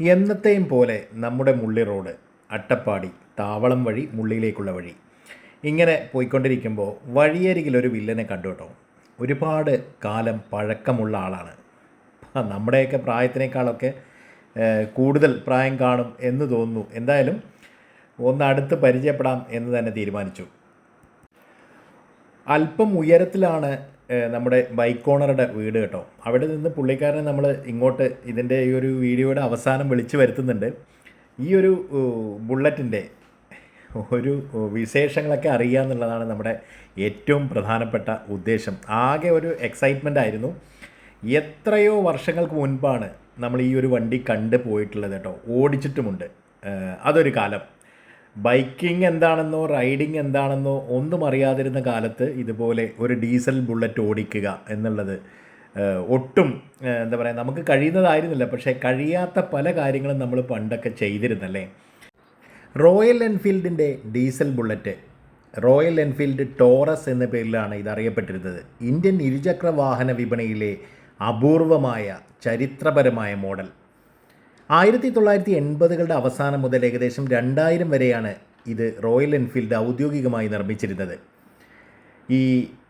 എന്നത്തെയും പോലെ നമ്മുടെ മുള്ളി റോഡ് അട്ടപ്പാടി താവളം വഴി മുള്ളിയിലേക്കുള്ള വഴി. ഇങ്ങനെ പോയിക്കൊണ്ടിരിക്കുമ്പോൾ വഴിയരികിൽ ഒരു വില്ലനെ കണ്ടു കേട്ടോ. ഒരുപാട് കാലം പഴക്കമുള്ള ആളാണ്. നമ്മുടെയൊക്കെ പ്രായത്തിനേക്കാളൊക്കെ കൂടുതൽ പ്രായം കാണും എന്ന് തോന്നുന്നു. എന്തായാലും ഒന്ന് അടുത്ത് പരിചയപ്പെടാം എന്ന് തന്നെ തീരുമാനിച്ചു. അല്പം ഉയരത്തിലാണ് നമ്മുടെ ബൈക്ക് ഓണറുടെ വീട് കേട്ടോ. അവിടെ നിന്ന് പുള്ളിക്കാരനെ നമ്മൾ ഇങ്ങോട്ട് ഇതിന്റെ ഈ ഒരു വീഡിയോയുടെ അവസാനം വിളിച്ചു വരുത്തുന്നുണ്ട്. ഈ ഒരു ബുള്ളറ്റിന്റെ ഒരു വിശേഷങ്ങളൊക്കെ അറിയുക എന്നുള്ളതാണ് നമ്മുടെ ഏറ്റവും പ്രധാനപ്പെട്ട ഉദ്ദേശം. ആകെ ഒരു എക്സൈറ്റ്മെന്റ് ആയിരുന്നു. എത്രയോ വർഷങ്ങൾക്ക് മുൻപാണ് നമ്മൾ ഈ ഒരു വണ്ടി കണ്ട് പോയിട്ടുള്ളത് കേട്ടോ. ഓടിച്ചിട്ടുമുണ്ട്. അതൊരു കാലം. ബൈക്കിംഗ് എന്താണെന്നോ റൈഡിംഗ് എന്താണെന്നോ ഒന്നും അറിയാതിരുന്ന കാലത്ത് ഇതുപോലെ ഒരു ഡീസൽ ബുള്ളറ്റ് ഓടിക്കുക എന്നുള്ളത് ഒട്ടും എന്താ പറയുക നമുക്ക് കഴിയുന്നതായിരുന്നില്ല. പക്ഷേ കഴിയാത്ത പല കാര്യങ്ങളും നമ്മൾ പണ്ടൊക്കെ ചെയ്തിരുന്നല്ലേ? Royal എൻഫീൽഡിന്റെ diesel bullet Royal Enfield Taurus എന്ന പേരിലാണ് ഇത് അറിയപ്പെട്ടിരുന്നത്. ഇന്ത്യൻ ഇരുചക്ര വാഹന വിപണിയിലെ അപൂർവമായ ചരിത്രപരമായ മോഡൽ. ആയിരത്തി തൊള്ളായിരത്തി എൺപതുകളുടെ അവസാനം മുതൽ ഏകദേശം രണ്ടായിരം വരെയാണ് ഇത് റോയൽ എൻഫീൽഡ് ഔദ്യോഗികമായി നിർമ്മിച്ചിരുന്നത്. ഈ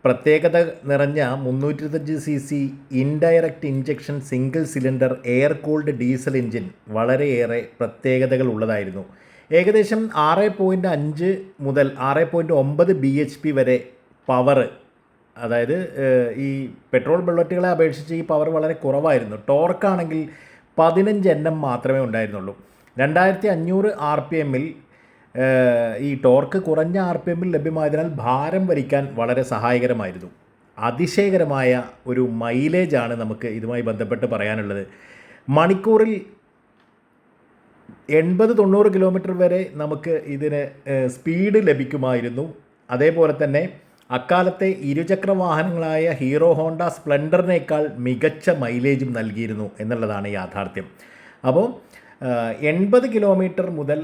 പ്രത്യേകത നിറഞ്ഞ മുന്നൂറ്റി ഇരുപത്തഞ്ച് C C indirect injection single cylinder air cooled diesel engine വളരെയേറെ പ്രത്യേകതകൾ ഉള്ളതായിരുന്നു. ഏകദേശം ആറ് പോയിന്റ് അഞ്ച് മുതൽ ആറ് പോയിന്റ് ഒമ്പത് ബി എച്ച് പി വരെ പവർ അതായത് ഈ പെട്രോൾ ബുള്ളറ്റുകളെ അപേക്ഷിച്ച് ഈ പവർ വളരെ കുറവായിരുന്നു. ടോർക്കാണെങ്കിൽ പതിനഞ്ച് എൻ എം മാത്രമേ ഉണ്ടായിരുന്നുള്ളൂ. രണ്ടായിരത്തി അഞ്ഞൂറ് ആർ പി എമ്മിൽ ഈ ടോർക്ക് കുറഞ്ഞ ആർ പി എമ്മിൽ ലഭ്യമായതിനാൽ ഭാരം വലിക്കാൻ വളരെ സഹായകരമായിരുന്നു. അതിശയകരമായ ഒരു മൈലേജാണ് നമുക്ക് ഇതുമായി ബന്ധപ്പെട്ട് പറയാനുള്ളത്. മണിക്കൂറിൽ എൺപത് തൊണ്ണൂറ് കിലോമീറ്റർ വരെ നമുക്ക് ഇതിന് സ്പീഡ് ലഭിക്കുമായിരുന്നു. അതേപോലെ തന്നെ അക്കാലത്തെ ഇരുചക്ര വാഹനങ്ങളായ ഹീറോ ഹോണ്ട സ്പ്ലെൻഡറിനേക്കാൾ മികച്ച മൈലേജും നൽകിയിരുന്നു എന്നുള്ളതാണ് യാഥാർത്ഥ്യം. അപ്പോൾ എൺപത് കിലോമീറ്റർ മുതൽ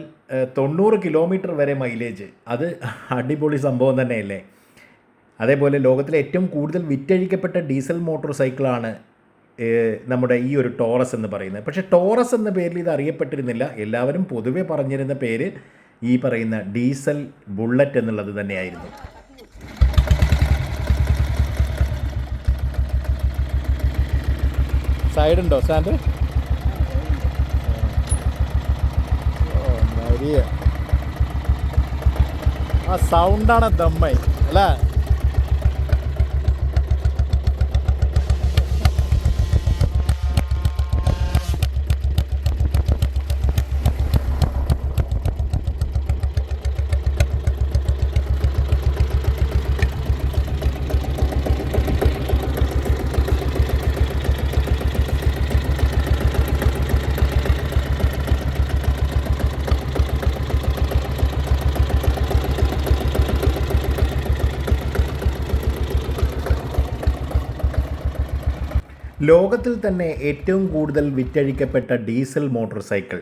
തൊണ്ണൂറ് കിലോമീറ്റർ വരെ മൈലേജ്. അത് അടിപൊളി സംഭവം തന്നെയല്ലേ? അതേപോലെ ലോകത്തിലെ ഏറ്റവും കൂടുതൽ വിറ്റഴിക്കപ്പെട്ട ഡീസൽ മോട്ടോർ സൈക്കിളാണ് നമ്മുടെ ഈ ഒരു ടോറസ് എന്ന് പറയുന്നത്. പക്ഷേ ടോറസ് എന്ന പേരിൽ ഇത് അറിയപ്പെട്ടിരുന്നില്ല. എല്ലാവരും പൊതുവെ പറഞ്ഞിരുന്ന പേര് ഈ പറയുന്ന ഡീസൽ ബുള്ളറ്റ് എന്നുള്ളത് തന്നെയായിരുന്നു. സൈഡ് ഉണ്ടോ സ്റ്റാൻഡ് ആ സൗണ്ടാണ് ദമ്മൈ അല്ലേ? ലോകത്തിൽ തന്നെ ഏറ്റവും കൂടുതൽ വിറ്റഴിക്കപ്പെട്ട ഡീസൽ മോട്ടോർ സൈക്കിൾ.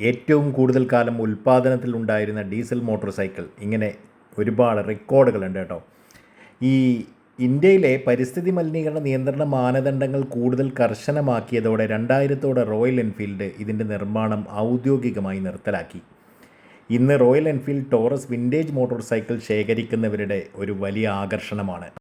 ഏറ്റവും കൂടുതൽ കാലം ഉൽപ്പാദനത്തിൽ ഉണ്ടായിരുന്ന ഡീസൽ മോട്ടോർ സൈക്കിൾ. ഇങ്ങനെ ഒരുപാട് റെക്കോർഡുകളുണ്ട് കേട്ടോ. ഈ ഇന്ത്യയിലെ പരിസ്ഥിതി മലിനീകരണ നിയന്ത്രണ മാനദണ്ഡങ്ങൾ കൂടുതൽ കർശനമാക്കിയതോടെ രണ്ടായിരത്തോടെ റോയൽ എൻഫീൽഡ് ഇതിന്റെ നിർമ്മാണം ഔദ്യോഗികമായി നിർത്തലാക്കി. ഇന്ന് Royal Enfield Taurus vintage motorcycle ശേഖരിക്കുന്നവരുടെ ഒരു വലിയ ആകർഷണമാണ്.